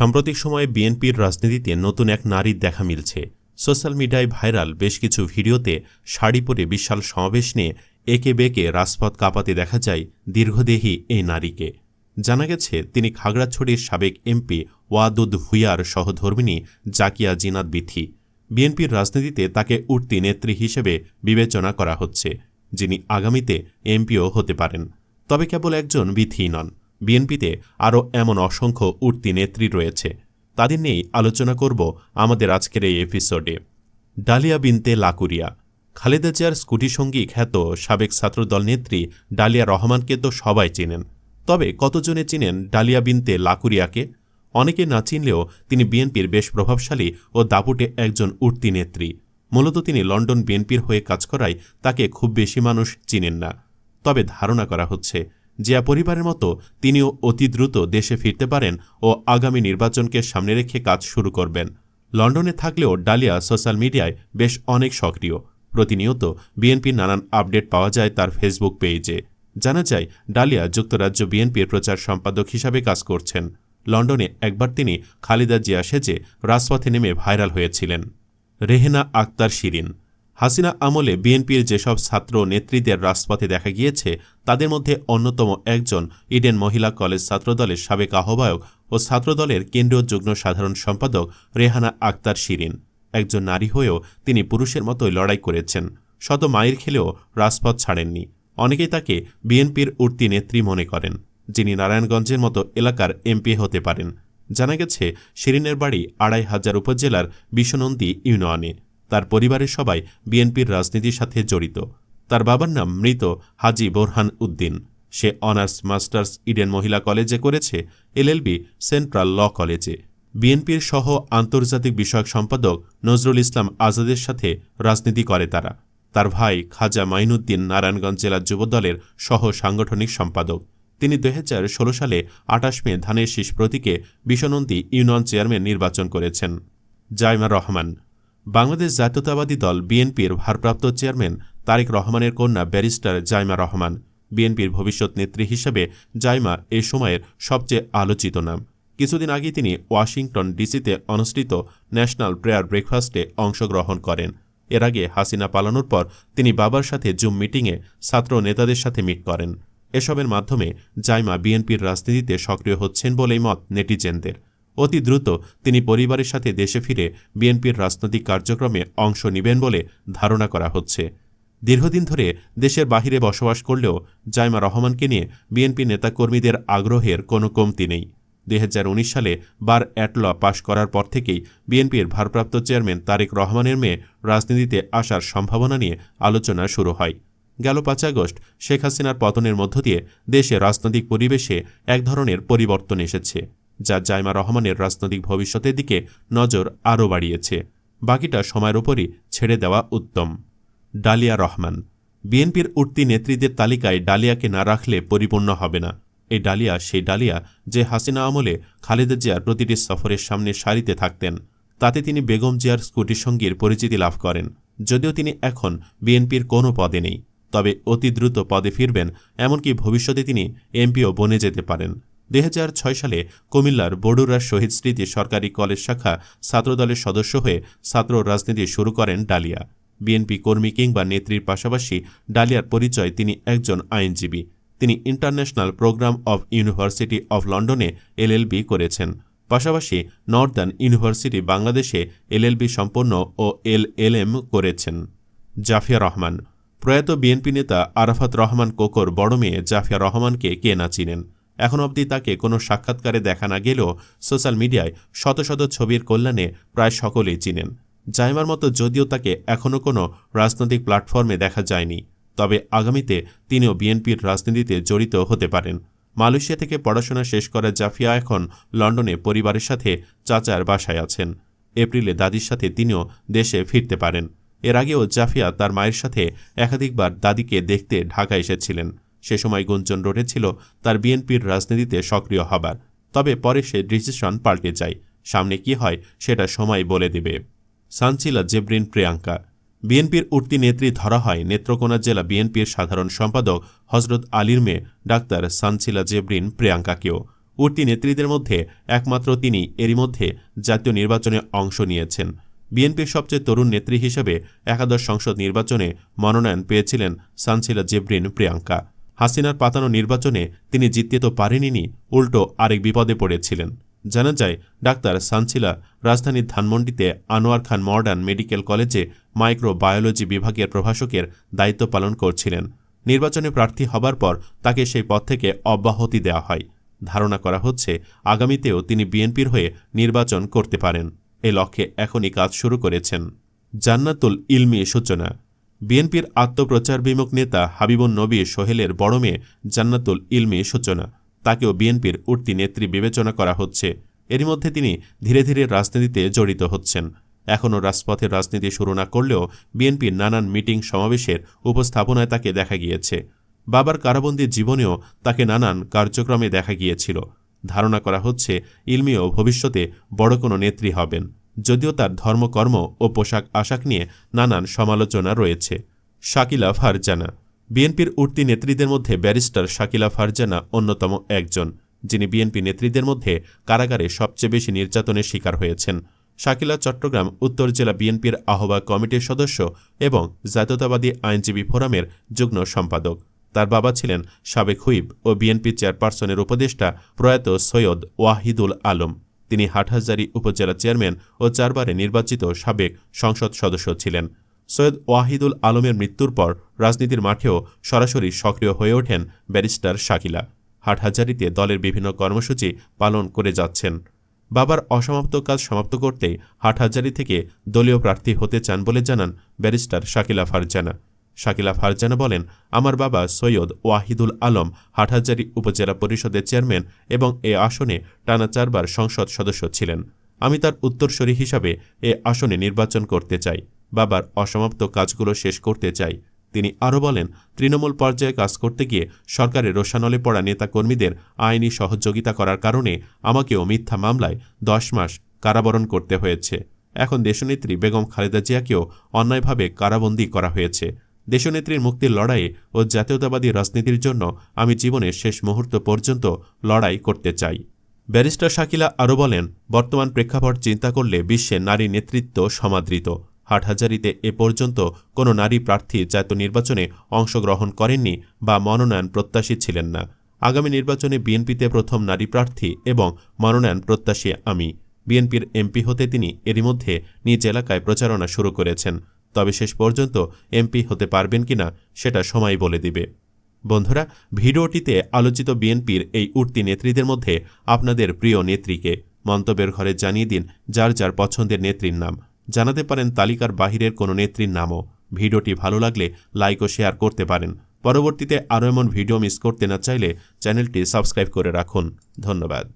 সাম্প্রতিক সময়ে বিএনপির রাজনীতিতে নতুন এক নারীর দেখা মিলছে। সোশ্যাল মিডিয়ায় ভাইরাল বেশ কিছু ভিডিওতে শাড়ি পরে বিশাল সমাবেশ নিয়ে একে বেঁকে রাজপথ কাঁপাতে দেখা যায় দীর্ঘদেহী এই নারীকে। জানা গেছে, তিনি খাগড়াছড়ির সাবেক এমপি ওয়াদুদ ভুইয়ার সহধর্মিনী জাকিয়া জিনাত বিথি। বিএনপির রাজনীতিতে তাকে উঠতি নেত্রী হিসেবে বিবেচনা করা হচ্ছে, যিনি আগামীতে এমপিও হতে পারেন। তবে কেবল একজন বিথি নন। বিএনপিতে আরও এমন অসংখ্য উঠতি নেত্রী রয়েছে। তাদের নিয়েই আলোচনা করব আমাদের আজকের এই এপিসোডে। ডালিয়া বিনতে লাকুরিয়া। খালেদা জিয়ার স্কুটি সঙ্গী খ্যাত সাবেক ছাত্রদল নেত্রী ডালিয়া রহমানকে তো সবাই চেনেন। তবে কতজনে চিনেন ডালিয়া বিনতে লাকুরিয়াকে? অনেকে না চিনলেও তিনি বিএনপির বেশ প্রভাবশালী ও দাপুটে একজন উঠতি নেত্রী। মূলত তিনি লন্ডন বিএনপির হয়ে কাজ করায় তাকে খুব বেশি মানুষ চিনেন না। তবে ধারণা করা হচ্ছে জিয়া পরিবারের মতো তিনিও অতি দ্রুত দেশে ফিরতে পারেন ও আগামী নির্বাচনকে সামনে রেখে কাজ শুরু করবেন। লন্ডনে থাকলেও ডালিয়া সোশ্যাল মিডিয়ায় বেশ অনেক সক্রিয়। প্রতিনিয়ত বিএনপির নানান আপডেট পাওয়া যায় তার ফেসবুক পেজে। জানা যায়, ডালিয়া যুক্তরাজ্য বিএনপির প্রচার সম্পাদক হিসাবে কাজ করছেন। লন্ডনে একবার তিনি খালিদা জিয়া সেজে রাজপথে নেমে ভাইরাল হয়েছিলেন। রেহেনা আক্তার শিরিন। হাসিনা আমলে বিএনপির যেসব ছাত্র নেত্রীদের রাজপথে দেখা গিয়েছে, তাদের মধ্যে অন্যতম একজন ইডেন মহিলা কলেজ ছাত্রদলের সাবেক আহ্বায়ক ও ছাত্রদলের কেন্দ্রীয় যুগ্ম সাধারণ সম্পাদক রেহানা আক্তার শিরিন। একজন নারী হয়েও তিনি পুরুষের মতোই লড়াই করেছেন। শত মায়ের খেলেও রাজপথ ছাড়েননি। অনেকেই তাকে বিএনপির উঠতি নেত্রী মনে করেন, যিনি নারায়ণগঞ্জের মতো এলাকার এমপি হতে পারেন। জানা গেছে, শিরিনের বাড়ি আড়াই হাজার উপজেলার বিশ্বনন্দী ইউনিয়নে। তার পরিবারের সবাই বিএনপির রাজনীতির সাথে জড়িত। তার বাবার নাম মৃত হাজি বোরহান উদ্দিন। সে অনার্স মাস্টার্স ইডেন মহিলা কলেজে করেছে এলএলবি সেন্ট্রাল ল কলেজে। বিএনপির সহ আন্তর্জাতিক বিষয়ক সম্পাদক নজরুল ইসলাম আজাদের সাথে রাজনীতি করে তারা। তার ভাই খাজা মাইনুদ্দিন নারায়ণগঞ্জ জেলা যুবদলের সহ সাংগঠনিক সম্পাদক। তিনি দু হাজার ষোলো সালে আটাশ মে ধানের শীষ প্রতীকে বিশ্বনন্দী ইউনিয়ন চেয়ারম্যান নির্বাচন করেছেন। জাইমা রহমান বাংলাদেশ জাতীয়তাবাদী দল বিএনপির ভারপ্রাপ্ত চেয়ারম্যান তারেক রহমানের কন্যা ব্যারিস্টার জাইমা রহমান। বিএনপির ভবিষ্যৎ নেত্রী হিসেবে জাইমা এ সময়ের সবচেয়ে আলোচিত নাম। কিছুদিন আগে তিনি ওয়াশিংটন ডিসিতে অনুষ্ঠিত ন্যাশনাল প্রেয়ার ব্রেকফাস্টে অংশগ্রহণ করেন। এর আগে হাসিনা পালানোর পর তিনি বাবার সাথে জুম মিটিংয়ে ছাত্র নেতাদের সাথে মিট করেন। এসবের মাধ্যমে জাইমা বিএনপির রাজনীতিতে সক্রিয় হচ্ছেন বলেই মত নেটিজেনদের। অতি দ্রুত তিনি পরিবারের সাথে দেশে ফিরে বিএনপির রাজনৈতিক কার্যক্রমে অংশ নেবেন বলে ধারণা করা হচ্ছে। দীর্ঘদিন ধরে দেশের বাহিরে বসবাস করলেও জাইমা রহমানকে নিয়ে বিএনপি নেতাকর্মীদের আগ্রহের কোনো কমতি নেই। দুই হাজার উনিশ সালে বার অ্যাটল পাশ করার পর থেকেই বিএনপির ভারপ্রাপ্ত চেয়ারম্যান তারেক রহমানের মেয়ে রাজনীতিতে আসার সম্ভাবনা নিয়ে আলোচনা শুরু হয়। গেল পাঁচ আগস্ট শেখ হাসিনার পতনের মধ্য দিয়ে দেশে রাজনৈতিক পরিবেশে এক ধরনের পরিবর্তন এসেছে। যা জাইমা রহমানের রাজনৈতিক ভবিষ্যতের দিকে নজর আরও বাড়িয়েছে। বাকিটা সময়ের ওপরই ছেড়ে দেওয়া উত্তম। ডালিয়া রহমান। বিএনপির উঠতি নেত্রীদের তালিকায় ডালিয়াকে না রাখলে পরিপূর্ণ হবে না। এই ডালিয়া, সেই ডালিয়া যে হাসিনা আমলে খালেদা জিয়ার প্রতিটি সফরের সামনে সারিতে থাকতেন, তাতে তিনি বেগম জিয়ার স্কুটি সঙ্গীর পরিচিতি লাভ করেন, যদিও তিনি এখন বিএনপির কোনো পদে নেই। তবে অতি দ্রুত পদে ফিরবেন, এমনকি ভবিষ্যতে তিনি এমপিও বনে যেতে পারেন। দুই হাজার ছয় সালে কুমিল্লার বড়ুরার শহীদ স্মৃতি সরকারি কলেজ শাখা ছাত্রদলের সদস্য হয়ে ছাত্র রাজনীতি শুরু করেন ডালিয়া। বিএনপি কর্মী কিংবা নেত্রীর পাশাপাশি ডালিয়ার পরিচয় তিনি একজন আইনজীবী। তিনি international programme of university of লন্ডনে এলএলবি করেছেন। পাশাপাশি নর্দার্ন ইউনিভার্সিটি বাংলাদেশে এলএলবি সম্পন্ন ও এলএলএম করেছেন। জাফিয়া রহমান। প্রয়াত বিএনপি নেতা আরাফাত রহমান কোকর বড় মেয়ে জাফিয়া রহমানকে কে না চিনেন? এখন অবধি তাকে কোনো সাক্ষাৎকারে দেখা না গেলেও সোশ্যাল মিডিয়ায় শত শত ছবির কল্যাণে প্রায় সকলেই চিনেন। জাইমার মতো যদিও তাকে এখনও কোনো রাজনৈতিক প্ল্যাটফর্মে দেখা যায়নি, তবে আগামীতে তিনিও বিএনপির রাজনীতিতে জড়িত হতে পারেন। মালয়েশিয়া থেকে পড়াশোনা শেষ করা জাফিয়া এখন লন্ডনে পরিবারের সাথে চাচার বাসায় আছেন। এপ্রিলে দাদির সাথে তিনিও দেশে ফিরতে পারেন। এর আগেও জাফিয়া তার মায়ের সাথে একাধিকবার দাদিকে দেখতে ঢাকা এসেছিলেন। সে সময় গুঞ্জন রটেছিল, তার বিএনপির রাজনীতিতে সক্রিয় হবার। তবে পরে সে ডিসিশন পাল্টে যায়। সামনে কি হয়, সেটা সময় বলে দেবে। সানচিলা জেব্রিন প্রিয়াঙ্কা। বিএনপির উঠতি নেত্রী ধরা হয় নেত্রকোনা জেলা বিএনপির সাধারণ সম্পাদক হজরত আলীর মেয়ে ডাক্তার সানচিলা জেব্রিন প্রিয়াঙ্কাকেও। উঠতি নেত্রীদের মধ্যে একমাত্র তিনি, এরই মধ্যে জাতীয় নির্বাচনে অংশ নিয়েছেন। বিএনপির সবচেয়ে তরুণ নেত্রী হিসেবে একাদশ সংসদ নির্বাচনে মনোনয়ন পেয়েছিলেন সানসিলা জেব্রিন প্রিয়াঙ্কা। হাসিনার পাতানো নির্বাচনে তিনি জিততে তো পারেননি উল্টো আরেক বিপদে পড়েছিলেন। জানা যায়, ডাক্তার সানসিলা রাজধানীর ধানমন্ডিতে আনোয়ার খান মডার্ন মেডিকেল কলেজে মাইক্রোবায়োলজি বিভাগের প্রভাষকের দায়িত্ব পালন করছিলেন। নির্বাচনে প্রার্থী হবার পর তাকে সেই পদ থেকে অব্যাহতি দেওয়া হয়। ধারণা করা হচ্ছে, আগামীতেও তিনি বিএনপির হয়ে নির্বাচন করতে পারেন। এ লক্ষ্যে এখনই কাজ শুরু করেছেন। জান্নাতুল ইলমি সূচনা। বিএনপির আত্মপ্রচার বিমুখ নেতা হাবিবুন নবী সোহেলের বড় মেয়ে জান্নাতুল ইলমি সূচনা। তাকেও বিএনপির উঠতি নেত্রী বিবেচনা করা হচ্ছে। এরই মধ্যে তিনি ধীরে ধীরে রাজনীতিতে জড়িত হচ্ছেন। এখনও রাজপথের রাজনীতি শুরু না করলেও বিএনপির নানান মিটিং সমাবেশের উপস্থাপনায় তাকে দেখা গিয়েছে। বাবার কারাবন্দী জীবনেও তাকে নানান কার্যক্রমে দেখা গিয়েছিল। ধারণা করা হচ্ছে ইলমিও ভবিষ্যতে বড় কোনো নেত্রী হবেন। যদিও তার ধর্মকর্ম ও পোশাক আশাক নিয়ে নানান সমালোচনা রয়েছে। শাকিলা ফারজানা, বিএনপির উঠতি নেত্রীদের মধ্যে ব্যারিস্টার শাকিলা ফারজানা অন্যতম একজন, যিনি বিএনপি নেত্রীদের মধ্যে কারাগারে সবচেয়ে বেশি নির্যাতনের শিকার হয়েছেন। শাকিলা চট্টগ্রাম উত্তর জেলা বিএনপির আহ্বায়ক কমিটির সদস্য এবং জাতীয়তাবাদী আইনজীবী ফোরামের যুগ্ম সম্পাদক। তার বাবা ছিলেন সাবেক হুইপ ও বিএনপি চেয়ারপারসনের উপদেষ্টা প্রয়াত সৈয়দ ওয়াহিদুল আলম। তিনি হাটহাজারী উপজেলা চেয়ারম্যান ও চারবারে নির্বাচিত সাবেক সংসদ সদস্য ছিলেন। সৈয়দ ওয়াহিদুল আলমের মৃত্যুর পর রাজনীতির মাঠেও সরাসরি সক্রিয় হয়ে ওঠেন ব্যারিস্টার শাকিলা। হাটহাজারিতে দলের বিভিন্ন কর্মসূচি পালন করে যাচ্ছেন। বাবার অসমাপ্ত কাজ সমাপ্ত করতেই হাটহাজারি থেকে দলীয় প্রার্থী হতে চান বলে জানান ব্যারিস্টার শাকিলা ফারজানা। শাকিলা ফারজানা বলেন, আমার বাবা সৈয়দ ওয়াহিদুল আলম হাটহাজারি উপজেলা পরিষদের চেয়ারম্যান এবং এ আসনে টানা চারবার সংসদ সদস্য ছিলেন। আমি তার উত্তরসূরি হিসাবে এ আসনে নির্বাচন করতে চাই। বাবার অসমাপ্ত কাজগুলো শেষ করতে চাই। তিনি আরও বলেন, তৃণমূল পর্যায়ে কাজ করতে গিয়ে সরকারের রোশানলে পড়া নেতাকর্মীদের আইনি সহযোগিতা করার কারণে আমাকেও মিথ্যা মামলায় দশ মাস কারাবরণ করতে হয়েছে। এখন দেশনেত্রী বেগম খালেদা জিয়াকেও অন্যায়ভাবে কারাবন্দী করা হয়েছে। দেশনেত্রীর মুক্তির লড়াইয়ে ও জাতীয়তাবাদী রাজনীতির জন্য আমি জীবনের শেষ মুহূর্ত পর্যন্ত লড়াই করতে চাই। ব্যারিস্টার শাকিলা আরও বলেন, বর্তমান প্রেক্ষাপট চিন্তা করলে বিশ্বে নারী নেতৃত্ব সমাদৃত। হাটহাজারিতে এ পর্যন্ত কোনো নারী প্রার্থী জাতীয় নির্বাচনে অংশগ্রহণ করেননি বা মনোনয়ন প্রত্যাশী ছিলেন না। আগামী নির্বাচনে বিএনপিতে প্রথম নারী প্রার্থী এবং মনোনয়ন প্রত্যাশী আমি। বিএনপির এমপি হতে তিনি এরই মধ্যে নিজ এলাকায় প্রচারণা শুরু করেছেন। তবে শেষ পর্যন্ত এমপি হতে পারবেন কিনা সেটা সময় বলে দিবে। বন্ধুরা, ভিডিওটিতে আলোচিত বিএনপির এই উঠতি নেত্রীদের মধ্যে আপনাদের প্রিয় নেত্রীকে মন্তব্যের ঘরে জানিয়ে দিন যার যার পছন্দের নেত্রীর নাম। জানাতে পারেন তালিকার বাহিরের কোনো নেত্রীর নামও। ভিডিওটি ভালো লাগলে লাইক ও শেয়ার করতে পারেন। পরবর্তীতে আরও এমন ভিডিও মিস করতে না চাইলে চ্যানেলটি সাবস্ক্রাইব করে রাখুন। ধন্যবাদ।